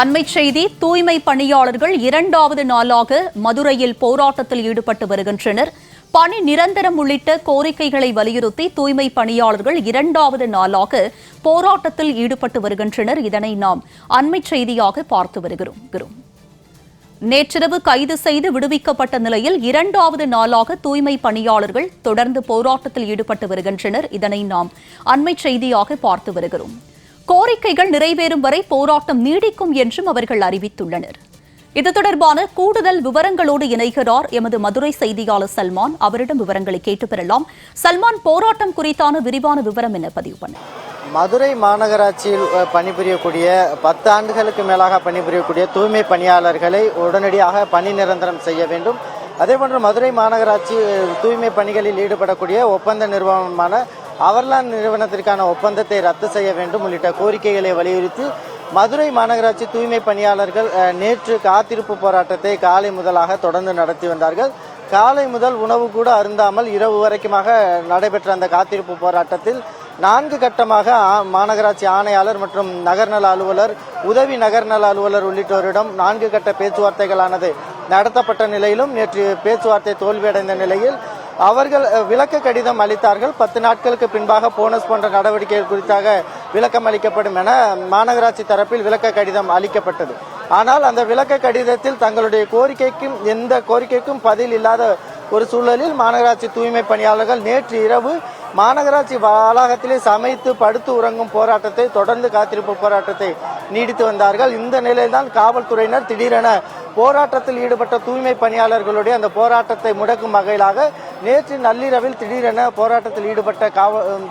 அண்மைச் செய்தி தூய்மை பணியாளர்கள் இரண்டாவது நாளாக மதுரையில் போராட்டத்தில் ஈடுபட்டு வருகின்றனர். பணி நிரந்தரம் உள்ளிட்ட கோரிக்கைகளை வலியுறுத்தி தூய்மை பணியாளர்கள் இரண்டாவது நாளாக போராட்டத்தில் ஈடுபட்டு வருகின்றனர். இதனை நாம் அண்மைச் செய்தியாக பார்த்து வருகிறோம். நேற்றிரவு கைது செய்து விடுவிக்கப்பட்ட நிலையில் இரண்டாவது நாளாக தூய்மை பணியாளர்கள் தொடர்ந்து போராட்டத்தில் ஈடுபட்டு வருகின்றனர். இதனை நாம் அண்மைச் செய்தியாக பார்த்து வருகிறோம். கோரிக்கைகள் நிறைவேறும் வரை போராட்டம் நீடிக்கும் என்றும் அவர்கள் அறிவித்துள்ளனர். இது தொடர்பான கூடுதல் விவரங்களோடு இணைகிறார் எமது மதுரை செய்தியாளர் சல்மான். அவரிடம் விவரங்களை கேட்டு பெறலாம். சல்மான் போராட்டம் குறித்தான விரிவான விவரம் என பதிவு பண்ண. மதுரை மாநகராட்சியில் பணிபுரியக்கூடிய பத்து ஆண்டுகளுக்கு மேலாக பணிபுரியக்கூடிய தூய்மை பணியாளர்களை உடனடியாக பணி நிரந்தரம் செய்ய வேண்டும். அதேபோன்று மதுரை மாநகராட்சி தூய்மை பணிகளில் ஈடுபடக்கூடிய ஒப்பந்த நிறுவனமான அவர்லான் நிறுவனத்திற்கான ஒப்பந்தத்தை ரத்து செய்ய வேண்டும் உள்ளிட்ட கோரிக்கைகளை வலியுறுத்தி மதுரை மாநகராட்சி தூய்மை பணியாளர்கள் நேற்று காத்திருப்பு போராட்டத்தை காலை முதலாக தொடர்ந்து நடத்தி வந்தார்கள். காலை முதல் உணவு கூட அருந்தாமல் இரவு வரைக்குமாக நடைபெற்ற அந்த காத்திருப்பு போராட்டத்தில் நான்கு கட்டமாக ஆ- மாநகராட்சி ஆணையாளர் மற்றும் நகர்நல அலுவலர் உதவி நகர்நல அலுவலர் உள்ளிட்டோரிடம் நான்கு கட்ட பேச்சுவார்த்தைகளானது நடத்தப்பட்ட நிலையிலும் நேற்று பேச்சுவார்த்தை தோல்வியடைந்த நிலையில் அவர்கள் விளக்க கடிதம் அளித்தார்கள். பத்து நாட்களுக்கு பின்பாக போனஸ் போன்ற நடவடிக்கைகள் குறித்தாக விளக்கம் அளிக்கப்படும் என மாநகராட்சி தரப்பில் விளக்க கடிதம் அளிக்கப்பட்டது. ஆனால் அந்த விளக்க கடிதத்தில் தங்களுடைய கோரிக்கைக்கும் எந்த கோரிக்கைக்கும் பதில் இல்லாத ஒரு சூழலில் மாநகராட்சி தூய்மை பணியாளர்கள் நேற்று இரவு மாநகராட்சி வளாகத்திலே சமைத்து படுத்து உறங்கும் போராட்டத்தை தொடர்ந்து காத்திருப்பு போராட்டத்தை நீடித்து வந்தார்கள். இந்த நிலையில்தான் காவல்துறையினர் திடீரென போராட்டத்தில் ஈடுபட்ட தூய்மை பணியாளர்களுடைய அந்த போராட்டத்தை முடக்கும் வகையிலாக நேற்று நள்ளிரவில் திடீரென போராட்டத்தில் ஈடுபட்ட காவல்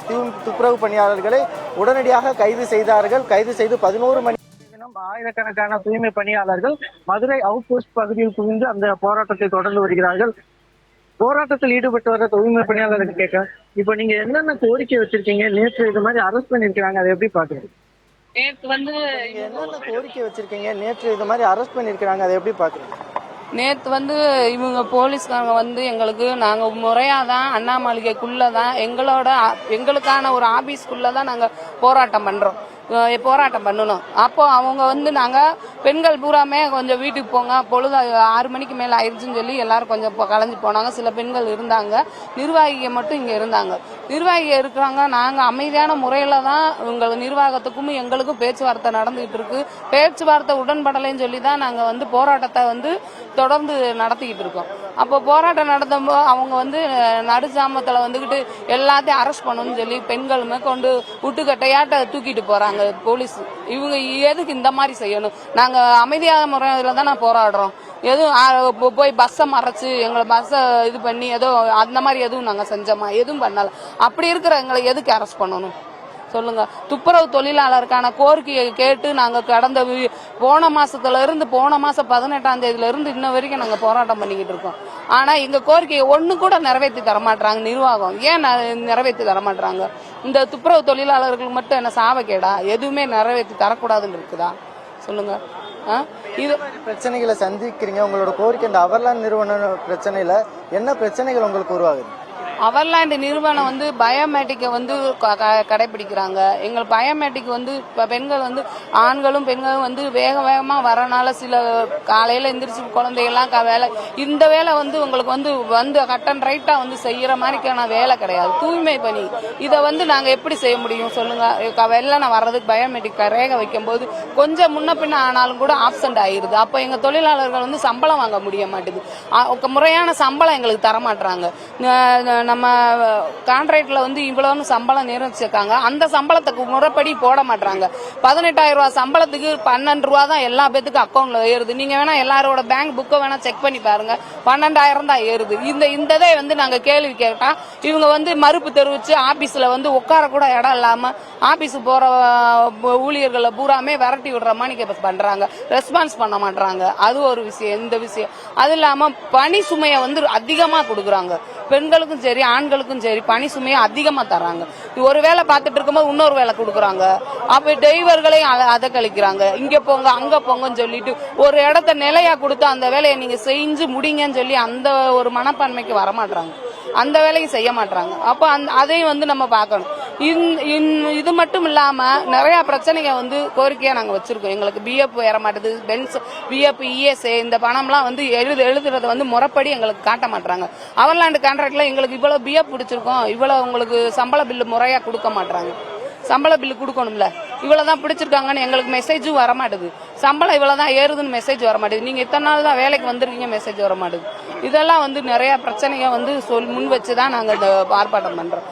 துப்புரவு பணியாளர்களை உடனடியாக கைது செய்தார்கள். கைது செய்து பதினோரு மணி ஆயிரக்கணக்கான தூய்மை பணியாளர்கள் மதுரை அவுட் போஸ்ட் பகுதியில் குவிந்து அந்த போராட்டத்தை தொடர்ந்து வருகிறார்கள். போராட்டத்தில் ஈடுபட்டு வர தூய்மை பணியாளர்கள் கேட்க இப்போ நீங்க என்னென்ன கோரிக்கை வச்சிருக்கீங்க? நேற்று இது மாதிரி அரெஸ்ட் பண்ணிருக்காங்க அதை எப்படி பாக்குறீங்க நேத்து வந்து என்னென்ன கோரிக்கை வச்சிருக்கீங்க? நேற்று இது மாதிரி அரெஸ்ட் பண்ணிருக்காங்க அதை எப்படி பாக்குறீங்க நேத்து வந்து இவங்க போலீஸ்காரங்க வந்து எங்களுக்கு நாங்க முறையா தான் அண்ணாமளிகைக்குள்ள தான் எங்களோட எங்களுக்கான ஒரு ஆபீஸ்க்குள்ள தான் நாங்க போராட்டம் பண்றோம். போராட்டம் பண்ணணும். அப்போ அவங்க வந்து நாங்கள் பெண்கள் பூராமே கொஞ்சம் வீட்டுக்கு போங்க. பொழுது ஆறு மணிக்கு மேலே ஆயிடுச்சுன்னு சொல்லி எல்லாரும் கொஞ்சம் கலைஞ்சு போனாங்க. சில பெண்கள் இருந்தாங்க. நிர்வாகிகள் மட்டும் இங்கே இருந்தாங்க. நிர்வாகிகள் இருக்கிறாங்க. நாங்கள் அமைதியான முறையில் தான் உங்கள் நிர்வாகத்துக்கும் எங்களுக்கும் பேச்சுவார்த்தை நடந்துகிட்டு இருக்கு. பேச்சுவார்த்தை உடன்படலைன்னு சொல்லி தான் நாங்கள் வந்து போராட்டத்தை வந்து தொடர்ந்து நடத்திக்கிட்டு இருக்கோம். அப்போ போராட்டம் நடத்தும்போது அவங்க வந்து நடு சாமத்தில் வந்துக்கிட்டு எல்லாத்தையும் அரெஸ்ட் பண்ணணும்னு சொல்லி பெண்கள் கொண்டு விட்டுக்கட்டையாட்ட தூக்கிட்டு போகிறாங்க போறாங்க போலீஸ் இவங்க எதுக்கு இந்த மாதிரி செய்யணும்? நாங்கள் அமைதியான முறையில் தான் நான் போராடுறோம். எதுவும் போய் பஸ்ஸை மறைச்சு எங்களை பஸ்ஸை இது பண்ணி ஏதோ அந்த மாதிரி எதுவும் நாங்கள் செஞ்சோமா? எதுவும் பண்ணலை. அப்படி இருக்கிற எங்களை எதுக்கு அரெஸ்ட் பண்ணணும்? சொல்லுங்க. துப்புரவு தொழிலாளருக்கான கோரிக்கையை கேட்டு நாங்க கடந்த போன மாசத்துல இருந்து போன மாசம் பதினெட்டாம் தேதியில இருந்து இன்ன வரைக்கும் நாங்க போராட்டம் பண்ணிக்கிட்டு இருக்கோம். ஆனா எங்க கோரிக்கையை ஒண்ணு கூட நிறைவேற்றி தரமாட்டாங்க நிர்வாகம். ஏன் நிறைவேற்றி தரமாட்டாங்க இந்த துப்புரவு தொழிலாளர்களுக்கு மட்டும் என்ன சாவக்கேடா எதுவுமே நிறைவேற்றி தரக்கூடாதுன்னு இருக்குதா? சொல்லுங்க. இது பிரச்சனைகளை சந்திக்கிறீங்க. உங்களோட கோரிக்கை இந்த அவர்லான் நிறுவன பிரச்சனையில என்ன பிரச்சனைகள் உங்களுக்கு உருவாகுது? அவர்லாண்ட் நிறுவனம் வந்து பயோமேட்டிக்கை வந்து க- க- கடைபிடிக்கிறாங்க எங்கள் பயோமேட்டிக் வந்து இப்போ பெண்கள் வந்து ஆண்களும் பெண்களும் வந்து வேக வேகமாக வரனால சில காலையில் எந்திரிச்சு குழந்தைகள்லாம் க- வேலை இந்த வேலை வந்து உங்களுக்கு வந்து வந்து கட் அண்ட் ரைட்டாக வந்து செய்கிற மாதிரிக்கான வேலை கிடையாது. தூய்மை பணி. இதை வந்து நாங்கள் எப்படி செய்ய முடியும் சொல்லுங்கள் க- நான் வர்றதுக்கு பயோமெட்ரிக் ரேகை வைக்கும்போது கொஞ்சம் முன்ன பின்ன ஆனாலும் கூட ஆப்சண்ட் ஆயிடுது அப்போ எங்கள் தொழிலாளர்கள் வந்து சம்பளம் வாங்க முடிய மாட்டேது முறையான சம்பளம் எங்களுக்கு தர மாட்டுறாங்க நம்ம கான்ட்ராக்ட்ல வந்து இவ்வளோன்னு சம்பளம் நிர்ணயிச்சிருக்காங்க. அந்த சம்பளத்துக்கு முறைப்படி போட மாட்டாங்க பதினெட்டாயிரம் ரூபா சம்பளத்துக்கு பன்னெண்டு ரூபா தான் எல்லா பேத்துக்கும் அக்கௌண்ட்ல ஏறுது. நீங்க வேணா எல்லாரோட பேங்க் புக்கை வேணா செக் பண்ணி பாருங்க. பன்னெண்டாயிரம் தான் ஏறுது. இந்த இந்த இதை வந்து நாங்க கேள்வி கேட்டா இவங்க வந்து மறுப்பு தெரிவிச்சு ஆபீஸ்ல வந்து உட்கார கூட இடம் இல்லாம ஆபீஸ் போற ஊழியர்களை பூராமே விரட்டி விடுற மாதிரி பண்றாங்க. ரெஸ்பான்ஸ் பண்ண மாட்டாங்க அது ஒரு விஷயம். இந்த விஷயம். அது இல்லாம பணி சுமையை வந்து அதிகமா கொடுக்குறாங்க. பெண்களுக்கும் சரி ஆண்களுக்கும் சரி பணி சுமையை அதிகமாக தராங்க ஒரு வேலை பார்த்துட்டு இருக்கும்போது இன்னொரு வேலை கொடுக்குறாங்க. அப்போ டிரைவர்களையும் அதை கழிக்கிறாங்க இங்கே போங்க அங்கே போங்கன்னு சொல்லிட்டு ஒரு இடத்த நிலையாக கொடுத்து அந்த வேலையை நீங்கள் செஞ்சு முடிங்கன்னு சொல்லி அந்த ஒரு மனப்பான்மைக்கு வரமாட்டாங்க அந்த வேலையும் செய்ய மாட்டுறாங்க அப்போ அந்த அதையும் வந்து நம்ம பார்க்கணும். இது மட்டும் இல்லாம நிறைய பிரச்சனைங்க வந்து கோரிக்கையா நாங்க வச்சிருக்கோம். எங்களுக்கு பிஎஃப் ஏற மாட்டேது. பென்ஸ் பிஎஃப் இஎஸ்ஏ இந்த பணம்லாம் வந்து எழுது எழுதுறத வந்து முறைப்படி எங்களுக்கு காட்ட மாட்டாங்க அவர்லாண்டு கான்ட்ராக்ட்ல எங்களுக்கு இவ்வளவு பிஎஃப் பிடிச்சிருக்கோம். இவ்வளவு உங்களுக்கு சம்பள பில்லு முறையா கொடுக்க மாட்டாங்க சம்பள பில்லு கொடுக்கணும்ல. இவ்வளவுதான் பிடிச்சிருக்காங்கன்னு எங்களுக்கு மெசேஜும் வர மாட்டேது சம்பளம் இவ்வளவுதான் ஏறுதுன்னு மெசேஜ் வர மாட்டேது நீங்க இத்தனை நாள் தான் வேலைக்கு வந்திருக்கீங்க மெசேஜ் வர மாட்டேது இதெல்லாம் வந்து நிறைய பிரச்சனைகள் வந்து சொல் முன் வச்சு தான் நாங்கள் இந்த ஆர்ப்பாட்டம் பண்றோம்.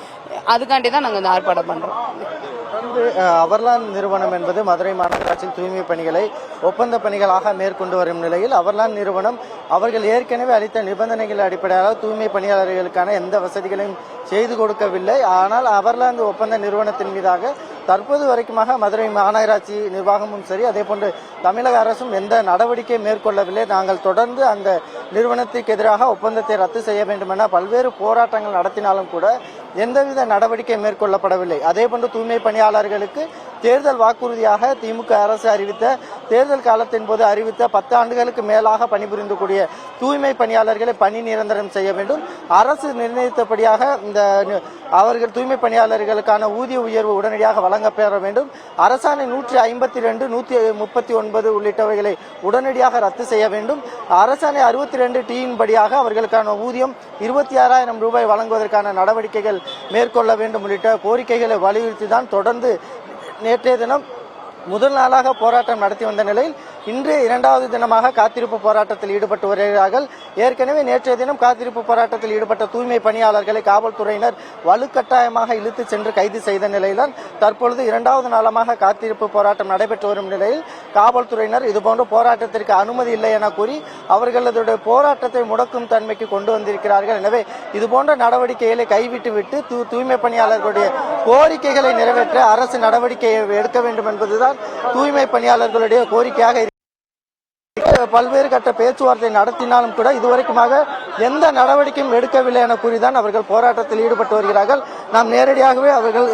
அதுக்காண்டி தான் நாங்கள் இந்த ஆர்ப்பாட்டம் பண்ணுறோம் தொடர்ந்து அவர்லான் நிறுவனம் என்பது மதுரை மாநகராட்சியின் தூய்மை பணிகளை ஒப்பந்த பணிகளாக மேற்கொண்டு வரும் நிலையில் அவர்லான் நிறுவனம் அவர்கள் ஏற்கனவே அளித்த நிபந்தனைகள் அடிப்படையாக தூய்மை பணியாளர்களுக்கான எந்த வசதிகளையும் செய்து கொடுக்கவில்லை. ஆனால் அவர்லாந்து ஒப்பந்த நிறுவனத்தின் மீதாக தற்போது வரைக்குமாக மதுரை மாநகராட்சி நிர்வாகமும் சரி அதே போன்று தமிழக அரசும் எந்த நடவடிக்கை மேற்கொள்ளவில்லை. நாங்கள் தொடர்ந்து அந்த நிறுவனத்துக்கு எதிராக ஒப்பந்தத்தை ரத்து செய்ய வேண்டும் என பல்வேறு போராட்டங்கள் நடத்தினாலும் கூட எந்தவித நடவடிக்கை மேற்கொள்ளப்படவில்லை. அதேபோன்று தூய்மை பணியாளர்களுக்கு தேர்தல் வாக்குறுதியாக திமுக அரசு அறிவித்த தேர்தல் காலத்தின் போது அறிவித்த பத்து ஆண்டுகளுக்கு மேலாக பணிபுரிந்தக்கூடிய தூய்மை பணியாளர்களை பணி நிரந்தரம் செய்ய வேண்டும். அரசு நிர்ணயித்தபடியாக இந்த அவர்கள் தூய்மை பணியாளர்களுக்கான ஊதிய உயர்வு உடனடியாக வழங்கப்பெற வேண்டும். அரசாணை நூற்றி ஐம்பத்தி ரெண்டு நூற்றி முப்பத்தி ஒன்று ஒன்பது உள்ளிட்டவைகளை உடனடியாக ரத்து செய்ய வேண்டும். அரசாணை அறுபத்தி ரெண்டு டீயின் படியாக அவர்களுக்கான ஊதியம் இருபத்தி ஆறாயிரம் ரூபாய் வழங்குவதற்கான நடவடிக்கைகள் மேற்கொள்ள வேண்டும் உள்ளிட்ட கோரிக்கைகளை வலியுறுத்தி தான் தொடர்ந்து நேற்றைய தினம் முதல் நாளாக போராட்டம் நடத்தி வந்த நிலையில் இன்று இரண்டாவது தினமாக காத்திருப்பு போராட்டத்தில் ஈடுபட்டு வருகிறார்கள். ஏற்கனவே நேற்றைய தினம் காத்திருப்பு போராட்டத்தில் ஈடுபட்ட தூய்மை பணியாளர்களை காவல்துறையினர் வலுக்கட்டாயமாக இழுத்து சென்று கைது செய்த நிலையில்தான் தற்பொழுது இரண்டாவது நாளமாக காத்திருப்பு போராட்டம் நடைபெற்று வரும் நிலையில் காவல்துறையினர் இதுபோன்ற போராட்டத்திற்கு அனுமதி இல்லை என கூறி அவர்களது போராட்டத்தை முடக்கும் தன்மைக்கு கொண்டு வந்திருக்கிறார்கள். எனவே இதுபோன்ற நடவடிக்கைகளை கைவிட்டுவிட்டு தூ- தூய்மை பணியாளர்களுடைய கோரிக்கைகளை நிறைவேற்ற அரசு நடவடிக்கை எடுக்க வேண்டும் என்பதுதான் தூய்மை பணியாளர்களுடைய கோரிக்கையாக பல்வேறு கட்ட பேச்சுவார்த்தை நடத்தினாலும் கூட இதுவரைக்குமாக எந்த நடவடிக்கையும் எடுக்கவில்லை என கூறிதான் அவர்கள் போராட்டத்தில் ஈடுபட்டு வருகிறார்கள். நாம் நேரடியாகவே அவர்கள்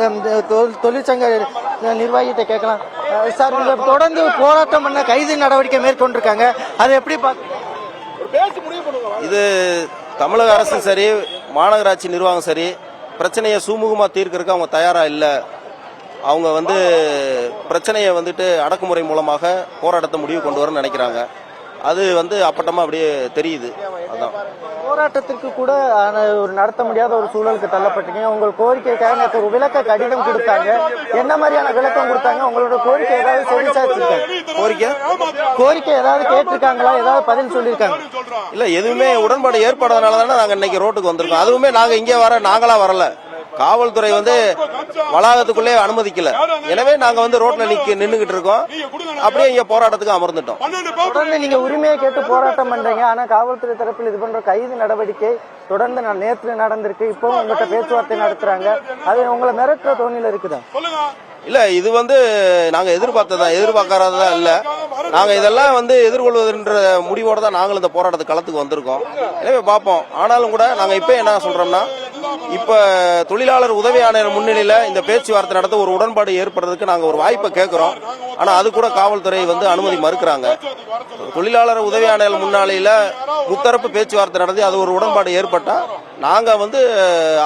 தொழிற்சங்க நிர்வாகிகிட்ட கேட்கலாம். சார் தொடர்ந்து போராட்டம் பண்ண கைது நடவடிக்கை மேற்கொண்டிருக்காங்க. அதை எப்படி இது தமிழக அரசும் சரி மாநகராட்சி நிர்வாகம் சரி பிரச்சனையை சுமூகமாக தீர்க்கறதுக்கு அவங்க தயாராக இல்லை. அவங்க வந்து பிரச்சனையை வந்துட்டு அடக்குமுறை மூலமாக போராட்டத்தை முடிவு கொண்டு வரணும்னு நினைக்கிறாங்க. அது வந்து அப்பட்டமாக அப்படியே தெரியுது. அதான். போராட்டத்திற்கு கூட ஒரு நடத்த முடியாத ஒரு சூழலுக்கு தள்ளப்பட்டீங்க. உங்கள் கோரிக்கைக்காக நேற்று ஒரு விளக்க கடிதம் கொடுத்தாங்க. என்ன மாதிரியான விளக்கம் கொடுத்தாங்க? உங்களோட கோரிக்கை ஏதாவது செவிச்சாச்சிருக்காங்க கோரிக்கை? கோரிக்கை ஏதாவது கேட்டிருக்காங்களா? ஏதாவது பதில் சொல்லியிருக்காங்க? இல்லை எதுவுமே உடன்பாடு ஏற்படாதனால தானே நாங்கள் இன்னைக்கு ரோட்டுக்கு வந்திருக்கோம். அதுவுமே நாங்கள் இங்கே வர நாங்களா வரல. காவல்துறை வந்து வளாகத்துக்குள்ளே அனுமதிக்கல. எனவே நாங்க வந்து ரோட்ல நிக்க நின்னுகிட்டு இருக்கோம். அப்படியே இங்க போராட்டத்துக்கு அமர்ந்துட்டோம். தொடர்ந்து நீங்க உரிமையை கேட்டு போராட்டம் பண்றீங்க. ஆனா காவல்துறை தரப்பில் இது போன்ற கைது நடவடிக்கை தொடர்ந்து நான் நேற்று நடந்திருக்கு. இப்போ உங்கள்கிட்ட பேச்சுவார்த்தை நடத்துறாங்க. அது உங்களை மிரட்டுற தோணியில இருக்குதா? இல்ல இது வந்து நாங்க எதிர்பார்த்ததா எதிர்பார்க்காததா இல்ல. நாங்க இதெல்லாம் வந்து எதிர்கொள்வதுன்ற முடிவோட தான் நாங்களும் இந்த போராட்டத்து களத்துக்கு வந்திருக்கோம். எனவே பார்ப்போம். ஆனாலும் கூட நாங்க இப்ப என்ன சொல்றோம்னா இப்ப தொழிலாளர் உதவி ஆணையர் முன்னிலையில இந்த பேச்சுவார்த்தை நடத்த ஒரு உடன்பாடு ஏற்படுறதுக்கு நாங்க ஒரு வாய்ப்பை கேட்கிறோம் ஆனா அது கூட காவல்துறை வந்து அனுமதி மறுக்கிறாங்க. தொழிலாளர் உதவி ஆணையர் முன்னாலையில முத்தரப்பு பேச்சுவார்த்தை நடத்தி அது ஒரு உடன்பாடு ஏற்பட்டா நாங்க வந்து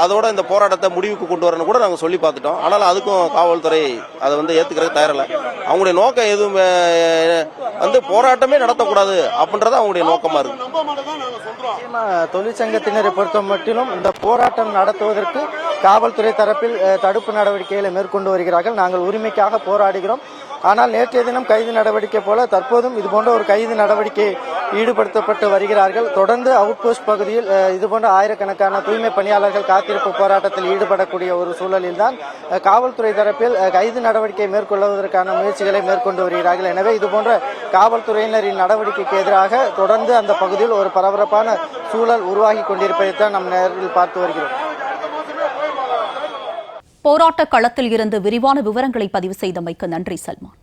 அதோட இந்த போராட்டத்தை முடிவுக்கு கொண்டு வரணும் கூட நாங்க சொல்லி பார்த்துட்டோம். ஆனாலும் அதுக்கும் காவல்துறை அதை வந்து ஏத்துக்கிறது தயாரில்ல. அவங்களுடைய நோக்கம் எதுவும் வந்து போராட்டமே நடத்தக்கூடாது அப்படின்றது அவங்களுடைய நோக்கமா இருக்கு. நிச்சயமா தொழிற்சங்கத்தினரை பொறுத்த மட்டிலும் இந்த போராட்டம் நடத்துவதற்கு காவல்துறை தரப்பில் தடுப்பு நடவடிக்கைகளை மேற்கொண்டு வருகிறார்கள். நாங்கள் உரிமைக்காக போராடுகிறோம். ஆனால் நேற்றைய தினம் கைது நடவடிக்கை போல தற்போதும் இதுபோன்ற ஒரு கைது நடவடிக்கை ஈடுபடுத்தப்பட்டு வருகிறார்கள். தொடர்ந்து அவுட் போஸ்ட் பகுதியில் இதுபோன்ற இது போன்ற ஆயிரக்கணக்கான தூய்மை பணியாளர்கள் காத்திருப்பு போராட்டத்தில் ஈடுபடக்கூடிய ஒரு சூழலில் தான் காவல்துறை தரப்பில் கைது நடவடிக்கை மேற்கொள்வதற்கான முயற்சிகளை மேற்கொண்டு வருகிறார்கள். எனவே இதுபோன்ற காவல்துறையினரின் நடவடிக்கைக்கு எதிராக தொடர்ந்து அந்த பகுதியில் ஒரு பரபரப்பான சூழல் உருவாகி கொண்டிருப்பதைத்தான் நம் நேரில் பார்த்து வருகிறோம். போராட்ட களத்தில் இருந்து விரிவான விவரங்களை பதிவு செய்தமைக்கு நன்றி சல்மான்.